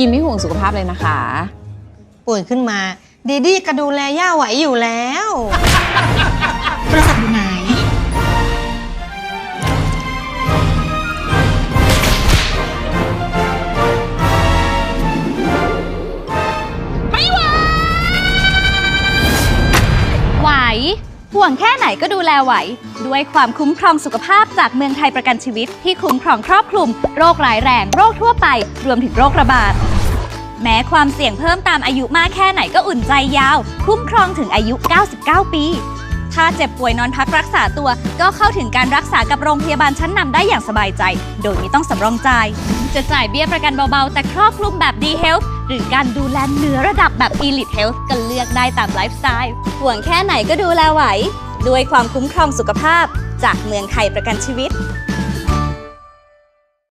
กินไม่ห่วงสุขภาพเลยนะคะ ป่วยขึ้นมา ดีดี้ก็ดูแลย่าไหวอยู่แล้วโทรศัพท์อยู่ไหนไหวห่ว ห่วงแค่ไหนก็ดูแลไหว ด้วยความคุ้มครองสุขภาพจากเมืองไทยประกันชีวิต ที่คุ้มครองครอบคลุม โรคร้ายแรง โรคทั่วไป รวมถึงโรคระบาด แม้ความเสี่ยงเพิ่มตามอายุมากแค่ไหนก็อุ่นใจยาว คุ้มครองถึงอายุ 99 ปี ถ้าเจ็บป่วยนอนพักรักษาตัว ก็เข้าถึงการรักษากับโรงพยาบาลชั้นนำได้อย่างสบายใจ โดยไม่ต้องสำรองจ่ายจะจ่ายเบี้ยประกันเบาๆ แต่ครอบคลุมแบบ D Health หรือการดูแลเนื้อระดับแบบ Elite Health ก็เลือกได้ตามไลฟ์สไตล์ ห่วงแค่ไหนก็ดูแลไหว ด้วยความคุ้มครองสุขภาพจากเมืองไทยประกันชีวิต